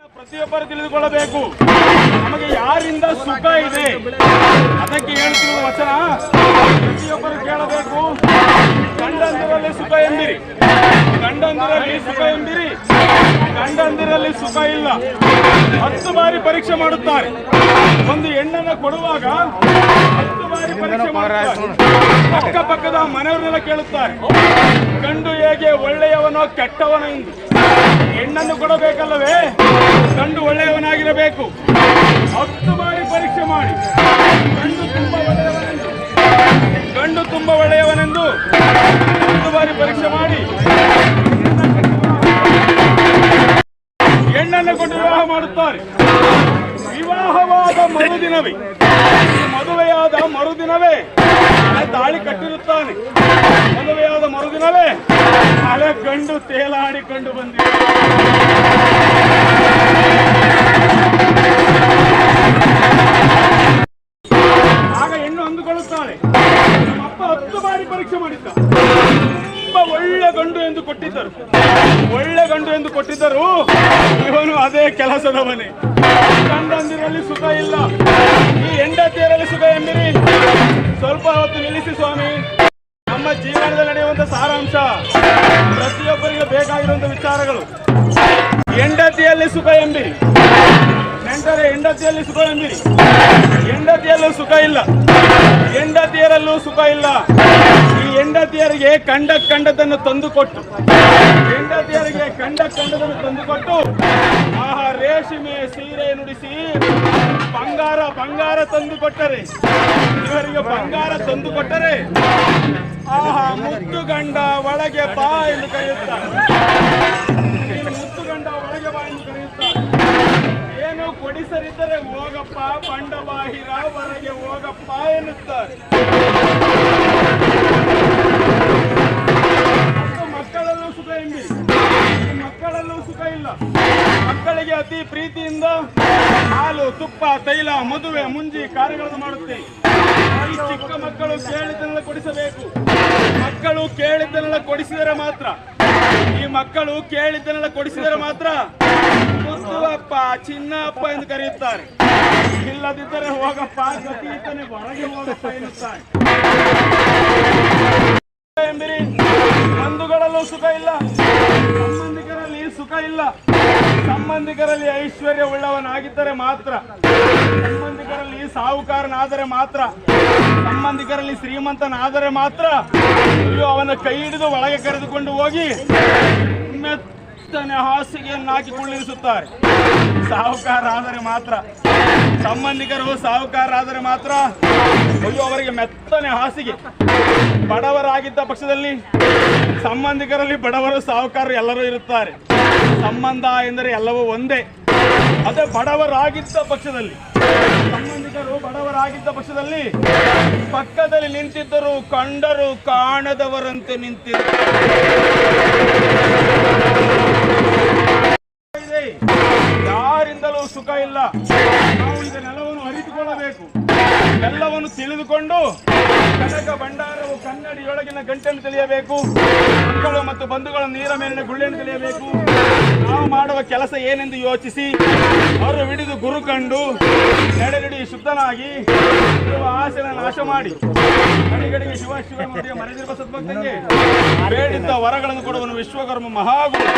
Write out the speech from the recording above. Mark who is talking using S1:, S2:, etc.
S1: ಪ್ರತಿಯೊಬ್ಬರು ತಿಳಿದುಕೊಳ್ಳಬೇಕು ನಮಗೆ ಯಾರಿಂದ ಸುಖ ಇದೆ ಅದಕ್ಕೆ ಹೇಳ್ತಿರುವ ವಚನ ಪ್ರತಿಯೊಬ್ಬರು ಕೇಳಬೇಕು ಗಂಡಂದಿರಲ್ಲಿ ಸುಖ ಎಂದಿರಿ ಗಂಡಂದಿರಲ್ಲಿ ಸುಖ ಎಂದಿರಿ ಗಂಡಂದಿರಲ್ಲಿ ಸುಖ ಇಲ್ಲ. ಹತ್ತು ಬಾರಿ ಪರೀಕ್ಷೆ ಮಾಡುತ್ತಾರೆ. ಒಂದು ಹೆಣ್ಣನ್ನು ಕೊಡುವಾಗ ಹತ್ತು ಬಾರಿ ಪರೀಕ್ಷೆ ಮಾಡುತ್ತಾರೆ. ಅಕ್ಕಪಕ್ಕದ ಮನೆಯವರೆಲ್ಲ ಕೇಳುತ್ತಾರೆ. ಗಂಡು ಹೇಗೆ ಒಳ್ಳೆಯವನೋ ಕೆಟ್ಟವನ ಎಂದು. ಹೆಣ್ಣನ್ನು ಕೊಡಬೇಕಲ್ಲವೇ? ಗಂಡು ಒಳ್ಳೆಯವನಾಗಿರಬೇಕು. ಹತ್ತು ಬಾರಿ ಪರೀಕ್ಷೆ ಮಾಡಿ. ಗಂಡು ವಿವಾಹ ಮಾಡುತ್ತಾರೆ. ವಿವಾಹವಾದ ಮರುದಿನವೇ. ಮದುವೆಯಾದ ಮರುದಿನವೇ. ತಾಳಿ ಕಟ್ಟಿರುತ್ತಾನೆ. ಮದುವೆಯಾದ ಮರುದಿನವೇ. ಹಳೆ ಗಂಡು ತೇಲಾಡಿಕೊಂಡು ಬಂದಿದೆ. ಆಗ ಹೆಣ್ಣು ಅಂದುಕೊಳ್ಳುತ್ತಾಳೆ. ನಮ್ಮಪ್ಪ ಹತ್ತು ಬಾರಿ ಪರೀಕ್ಷೆ ಮಾಡಿದ್ದ. ತುಂಬಾ ಒಳ್ಳೆ ಗಂಡು ಎಂದು ಕೊಟ್ಟಿದ್ದರು. ಒಳ್ಳೆ ಗಂಡು ಎಂದು ಕೊಟ್ಟಿದ್ದರು. ಇವನು ಅದೇ ಕೆಲಸದವನೇ. ಗಂಡಂದಿರಲ್ಲಿ ಸುಖ ಇಲ್ಲ. ಈ ಹೆಂಡತಿಯರಲ್ಲಿ ಸುಖ ಎಂದಿರಿ? ಸ್ವಲ್ಪ ಹೊತ್ತು ನಿಲ್ಲಿಸಿ ಸ್ವಾಮಿ. ನಮ್ಮ ಜೀವನದಲ್ಲಿ ನಡೆಯುವಂತ ಸಾರಾಂಶ, ಪ್ರತಿಯೊಬ್ಬರಿಗೆ ಬೇಕಾಗಿರುವಂತ ವಿಚಾರಗಳು. ಹೆಂಡತಿಯಲ್ಲಿ ಸುಖ ಎಂಬಿರಿ ನೆಂಟರೆ, ಹೆಂಡತಿಯಲ್ಲಿ ಸುಖ ಎಂಬಿರಿ ಹೆಂಡತಿಯಲ್ಲೂ ಸುಖ ಇಲ್ಲ. ಹೆಂಡತಿಯರಲ್ಲೂ ಸುಖ ಇಲ್ಲ. ಹೆಂಡತಿಯರಿಗೆ ಕಂಡ ಕಂಡದನ್ನು ತಂದುಕೊಟ್ಟು ಹೆಂಡತಿಯರಿಗೆ ಕಂಡ ಕಂಡದನ್ನು ತಂದುಕೊಟ್ಟು ಆ ರೇಷ್ಮೆ ಸೀರೆ ನುಡಿಸಿ ಬಂಗಾರ ಬಂಗಾರ ತಂದು ಕೊಟ್ಟರೆ. ಇವರಿಗೆ ಬಂಗಾರ ತಂದು ಕೊಟ್ಟರೆ ಆಹಾ ಮುತ್ತು ಗಂಡ ಒಳಗೆ ಬಾ ಎಂದು ಕರೆಯುತ್ತಾರೆ. ಮುತ್ತು ಗಂಡ ಒಳಗೆ ಬಾ ಎಂದು ಕರೆಯುತ್ತಾರೆ. ಏನು ಕೊಡಿಸರಿದ್ದರೆ ಹೋಗಪ್ಪ ಬಂಡ ಬಾಹಿರ ಹೊರಗೆ ಹೋಗಪ್ಪ ಎನ್ನುತ್ತಾರೆ. ಪ್ರೀತಿಯಿಂದ ಹಾಲು, ತುಪ್ಪ, ತೈಲ, ಮದುವೆ, ಮುಂಜಿ ಕಾರ್ಯಗಳನ್ನು ಮಾಡುತ್ತೇವೆ ಚಿಕ್ಕ ಮಕ್ಕಳು ಕೇಳಿದ್ದನ್ನೆಲ್ಲ ಕೊಡಿಸಬೇಕು. ಮಕ್ಕಳು ಕೇಳಿದ್ದನ್ನೆಲ್ಲ ಕೊಡಿಸಿದರೆ ಮಾತ್ರ, ಈ ಮಕ್ಕಳು ಕೇಳಿದ್ದನ್ನೆಲ್ಲ ಕೊಡಿಸಿದರೆ ಮಾತ್ರ ಮುದ್ದುವಪ್ಪ, ಚಿನ್ನಪ್ಪ ಎಂದು ಕರೆಯುತ್ತಾರೆ. ಇಲ್ಲದಿದ್ದರೆ ಹೋಗಪ್ಪ ಗತಿಯಿಂದನೆ ಹೊರಗೆ ಹೋಗಪ್ಪ ಎನ್ನುತ್ತಾರೆ. ಎಂಬಿರಿ ಬಂಧುಗಳಲ್ಲೂ ಸುಖ ಇಲ್ಲ. ಸುಖ ಇಲ್ಲ. ಸಂಬಂಧಿಕರಲ್ಲಿ ಐಶ್ವರ್ಯ ಉಳ್ಳವನಾಗಿದ್ದರೆ ಮಾತ್ರ. ಸಂಬಂಧಿಕರಲ್ಲಿ ಸಾಹುಕಾರನಾದರೆ ಮಾತ್ರ. ಸಂಬಂಧಿಕರಲ್ಲಿ ಶ್ರೀಮಂತನಾದರೆ ಮಾತ್ರ. ಅಯ್ಯೋ ಅವನ ಕೈ ಹಿಡಿದು ಒಳಗೆ ಕರೆದುಕೊಂಡು ಹೋಗಿ ಮೆತ್ತನೆ ಹಾಸಿಗೆಯನ್ನು ಹಾಕಿ ಕುಳ್ಳಿರಿಸುತ್ತಾರೆ ಸಾಹುಕಾರರಾದರೆ ಮಾತ್ರ. ಸಂಬಂಧಿಕರು ಸಾಹುಕಾರರಾದರೆ ಮಾತ್ರ. ಅಯ್ಯೋ, ಅವರಿಗೆ ಮೆತ್ತನೆ ಹಾಸಿಗೆ. ಬಡವರಾಗಿದ್ದ ಪಕ್ಷದಲ್ಲಿ ಸಂಬಂಧಿಕರಲ್ಲಿ ಬಡವರು ಸಾಹುಕಾರರು ಎಲ್ಲರೂ ಇರುತ್ತಾರೆ. ಸಂಬಂಧ ಎಂದರೆ ಎಲ್ಲವೂ ಒಂದೇ. ಅದೇ ಬಡವರಾಗಿದ್ದ ಪಕ್ಷದಲ್ಲಿ, ಸಂಬಂಧಿಕರು ಬಡವರಾಗಿದ್ದ ಪಕ್ಷದಲ್ಲಿ, ಪಕ್ಕದಲ್ಲಿ ನಿಂತಿದ್ದರು ಕಂಡರು ಕಾಣದವರಂತೆ ನಿಂತಿದ್ದರು. ಎಲ್ಲವನ್ನು ತಿಳಿದುಕೊಂಡು ಕನಕ ಭಂಡಾರವು ಕನ್ನಡಿಯೊಳಗಿನ ಗಂಟೆಯನ್ನು ತಿಳಿಯಬೇಕು. ಮಕ್ಕಳು ಮತ್ತು ಬಂಧುಗಳ ನೀರ ಮೇಲಿನ ಗುಳ್ಳೆಯನ್ನು ತಿಳಿಯಬೇಕು. ನಾವು ಮಾಡುವ ಕೆಲಸ ಏನೆಂದು ಯೋಚಿಸಿ ಅವರು ಹಿಡಿದು ಗುರು ಕಂಡು ನಡೆಗಡಿ ಶುದ್ಧನಾಗಿ ಇರುವ ಆಸೆನ ನಾಶ ಮಾಡಿ. ಕಡೆಗಡೆಗೆ ಶಿವ ಶಿವ ಮರೆದಿರುವ ಸದ್ಭಕ್ತಿಗೆ ಬೇಡಿದ್ದ ವರಗಳನ್ನು ಕೊಡುವನು ವಿಶ್ವಕರ್ಮ ಮಹಾಗುರು.